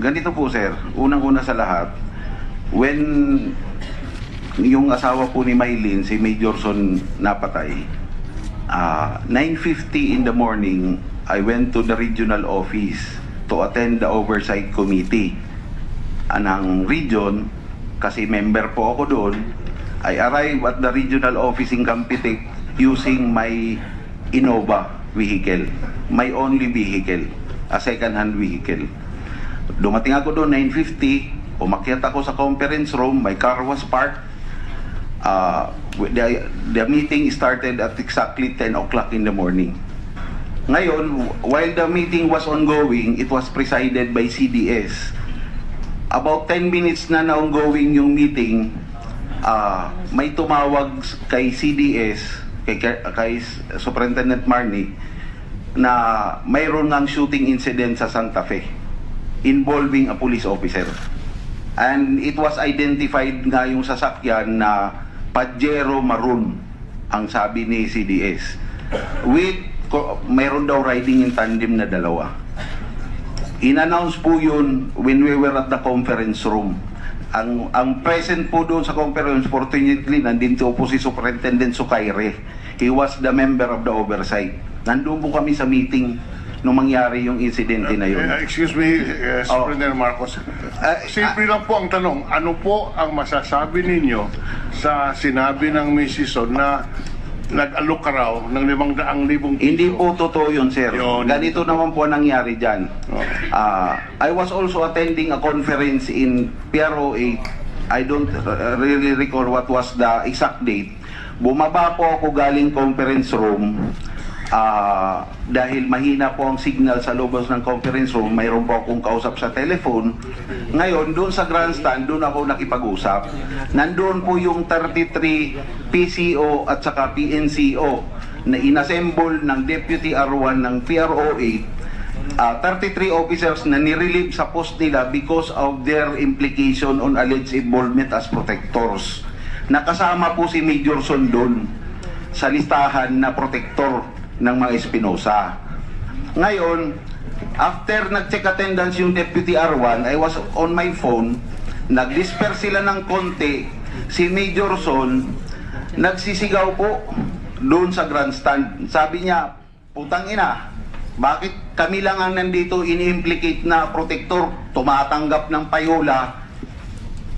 ganito po sir, unang-una sa lahat, when yung asawa po ni Maylin, si Major Son napatay, ah 9.50 in the morning, I went to the regional office to attend the oversight committee. Anang region, kasi member po ako doon, I arrived at the regional office in Campitic using my Innova vehicle, my only vehicle, a second-hand vehicle. Dumating ako doon 9.50, umakyat ako sa conference room, my car was parked. Uh, the, the meeting started at exactly 10 o'clock in the morning. Ngayon, while the meeting was ongoing, it was presided by CDS. About 10 minutes na na-ongoing yung meeting, ah, may tumawag kay CDS, kay, kay Superintendent Marnie, na mayroon ng shooting incident sa Santa Fe involving a police officer. And it was identified nga yung sasakyan na Pajero Maroon ang sabi ni CDS. With, mayroon daw riding in tandem na dalawa. In-announce po yun when we were at the conference room. Ang ang present po doon sa conference, fortunately, nandito po si Superintendent Sukaire. He was the member of the oversight. Nandun po kami sa meeting nung mangyari yung insidente na yun. Eh, excuse me, uh, Superintendent Marcos. Ah, Simple lang po ang tanong, ano po ang masasabi ninyo sa sinabi ng Mrs. Son na nag-alok ka raw ng limang daang libong piso? Hindi po totoo yun, sir. Yun. Ganito naman po ang nangyari dyan. Oh. Ah, I was also attending a conference in PRO 8. I don't uh, really recall what was the exact date. Bumaba po ako galing conference room ah, dahil mahina po ang signal sa lobos ng conference room, mayroon po akong kausap sa telephone. Ngayon, doon sa grandstand, doon ako nakipag-usap. Nandun po yung 33 PCO at saka PNCO na inassemble ng Deputy R1 ng PRO 8 uh, 33 officers na nirelieve sa post nila because of their implication on alleged involvement as protectors. Nakasama po si Major Son doon sa listahan na protector ng mga Espinosa. Ngayon, after nag-check attendance yung Deputy R1, I was on my phone, nag-disperse sila ng konti, si Major Son, nagsisigaw po doon sa grandstand. Sabi niya, putang ina, bakit kami lang ang nandito ini-implicate na protector, tumatanggap ng payola,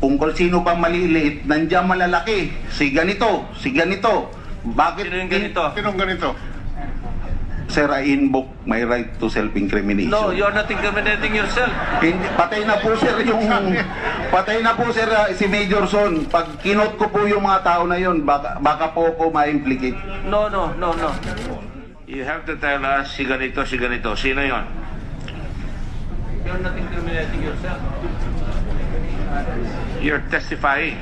kung kung sino pang maliliit, nandiyan malalaki, si ganito, si ganito. Bakit Sino yung ganito? Sinong ganito? Sir, I invoke my right to self-incrimination. No, you're not incriminating yourself. Hindi, patay na po sir yung patay na po sir uh, si Major Son. Pag kinot ko po yung mga tao na yun, baka, baka po ako ma-implicate. No, no, no, no. You have to tell us si ganito, si ganito. Sino yon? You're not incriminating yourself. You're testifying.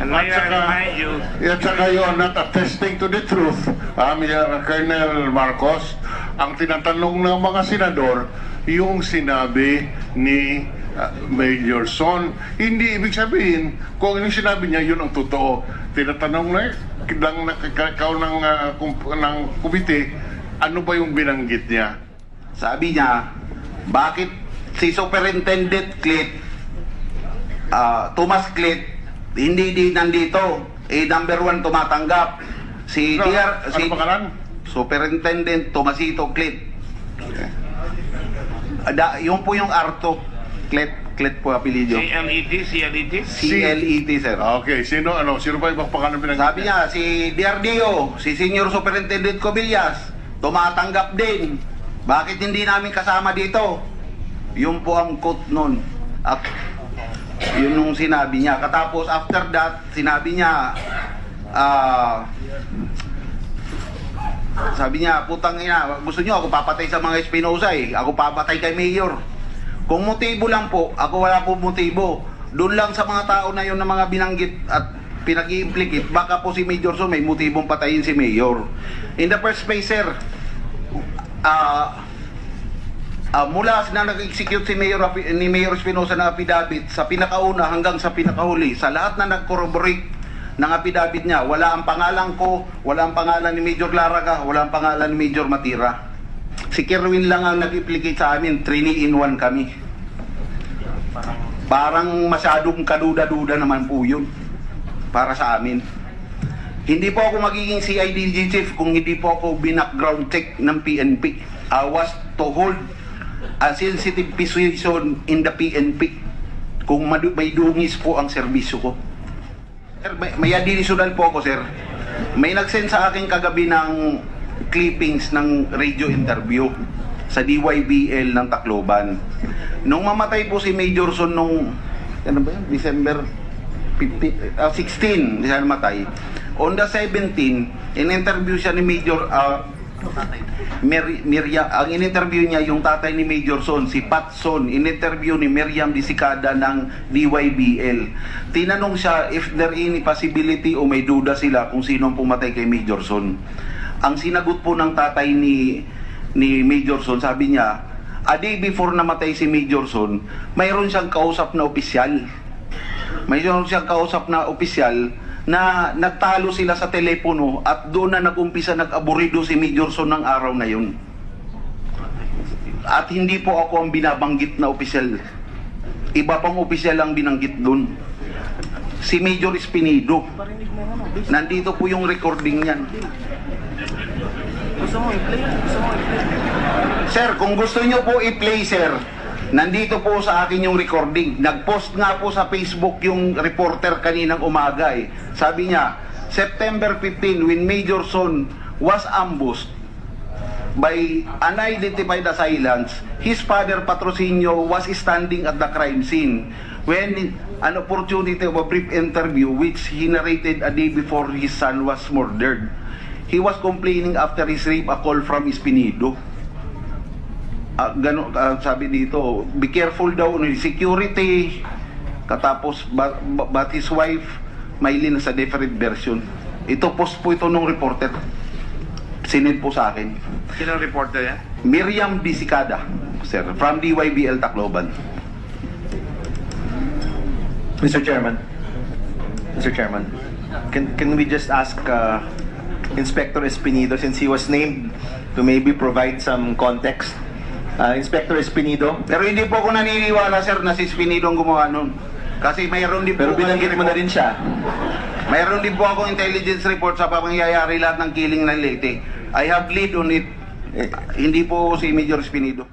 And may I At saka- remind you, At saka yun, not attesting to the truth, um, uh, Colonel Marcos, ang tinatanong ng mga senador, yung sinabi ni uh, Major Son, hindi ibig sabihin, kung yung sinabi niya, yun ang totoo. Tinatanong na, lang nakakaw ng, uh, ng kumite, ano ba yung binanggit niya? Sabi niya, bakit si Superintendent Clit, ah, Thomas Clit, hindi di nandito? Eh, number one tumatanggap. Si Ano, DR, ano si pangalan? Superintendent Tomasito Clit. Ada, yung po yung Arto. Clit, Clit po apelido. CLET, CLET? CLET, sir. Okay, sino, ano, sino ba ibang pangalan binanggit Sabi niya, si DRDO, si Senior Superintendent Cobillas, tumatanggap din. Bakit hindi namin kasama dito? Yun po ang quote nun. At yun nung sinabi niya. Katapos after that, sinabi niya, ah, sabi niya, putang ina, gusto niyo ako papatay sa mga Espinosa eh. Ako papatay kay Mayor. Kung motibo lang po, ako wala po motibo. Doon lang sa mga tao na yun na mga binanggit at pinag-i-implicate, baka po si Major Son may motibong patayin si Mayor. In the first place, sir, ah, ah, mula na nag-execute si Mayor, ni Mayor Espinosa ng affidavit sa pinakauna hanggang sa pinakahuli, sa lahat na nag-corroborate ng affidavit niya, wala ang pangalan ko, wala ang pangalan ni Major Laraga, wala ang pangalan ni Major Matira. Si Kerwin lang ang nag-implicate sa amin, 3 in 1 kami. Parang masyadong kaduda-duda naman po yun para sa amin. Hindi po ako magiging CIDG chief kung hindi po ako binackground check ng PNP. I was to hold a sensitive position in the PNP kung may dungis po ang serbisyo ko. Sir, may, may additional po ako, sir. May nag-send sa akin kagabi ng clippings ng radio interview sa DYBL ng Tacloban. Nung mamatay po si Major Son nung ano ba yun? December 15, ah, 16 siya namatay. On the 17, in-interview siya ni Major ah, Mir- Miriam, ang in-interview niya yung tatay ni Major Son, si Pat Son, in-interview ni Miriam Disicada ng DYBL. Tinanong siya if there any possibility o may duda sila kung sino ang pumatay kay Major Son. Ang sinagot po ng tatay ni ni Major Son, sabi niya, a day before namatay si Major Son, mayroon siyang kausap na opisyal. Mayroon siyang kausap na opisyal na nagtalo sila sa telepono at doon na nag-umpisa nag-aburido si Major Son ng araw na yun. At hindi po ako ang binabanggit na opisyal. Iba pang opisyal ang binanggit doon. Si Major Espinido. Nandito po yung recording niyan. Sir, kung gusto nyo po i-play, sir, nandito po sa akin yung recording. Nag-post nga po sa Facebook yung reporter kaninang umaga eh. Sabi niya, September 15, when Major Son was ambushed by unidentified assailants, his father Patrocinio was standing at the crime scene when an opportunity of a brief interview which he narrated a day before his son was murdered. He was complaining after his rape a call from Espinido. Ah, gano, ah, sabi dito, be careful daw ni security. Katapos, but, but his wife, Maylin sa different version. Ito post po ito nung reporter. Sinend po sa akin. Sino reporter yan? Miriam Disicada, sir, from DYBL Tacloban. Mr. Chairman, Mr. Chairman, can, can we just ask uh, Inspector Espinido, since he was named, to maybe provide some context? Uh, Inspector Espinido, Pero hindi po ako naniniwala, sir, na si Spinido ang gumawa nun. Kasi mayroon din pero po binanggit mo na rin siya. Mayroon din po akong intelligence report sa pangyayari lahat ng killing ng Leyte. I have lead on it. Eh, Hindi po si Major Spinido.